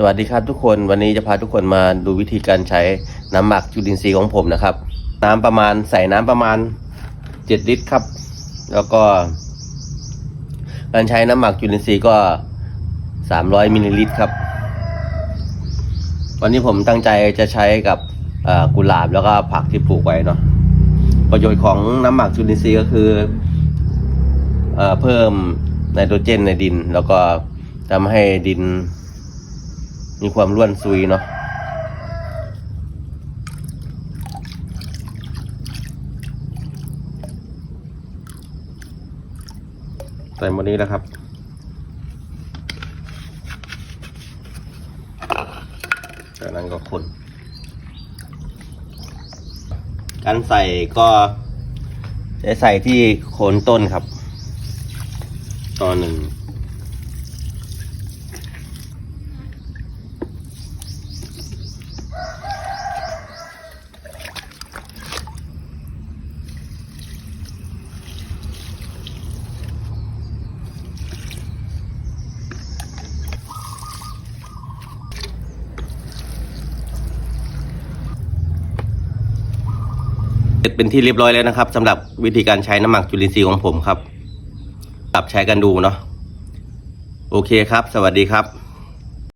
สวัสดีครับทุกคนวันนี้จะพาทุกคนมาดูวิธีการใช้น้ำหมักจุลินทรีย์ของผมนะครับ น้ำประมาณใส่น้ำประมาณเจ็ดลิตรครับ แล้วก็ การใช้น้ำหมักจุลินทรีย์ก็สามร้อยมิลลิลิตรครับ วันนี้ผมตั้งใจจะใช้กับกุหลาบแล้วก็ผักที่ปลูกไว้เนาะประโยชน์ของน้ำหมักจุลินทรีย์ก็คือเอเพิ่มไนโตรเจนในดิน แล้วก็ทำให้ดิน มีความร่วนซุยเนาะใส่หมดนี้แล้วครับ จากนั้นก็คน การใส่ก็จะใส่ที่โคนต้นครับตอนหนึ่ง เสร็จเป็นที่เรียบร้อยแล้วนะครับสำหรับวิธีการใช้น้ำหมักจุลินทรีย์ของผมครับปรับใช้กันดูเนาะโอเคครับ สวัสดีครับ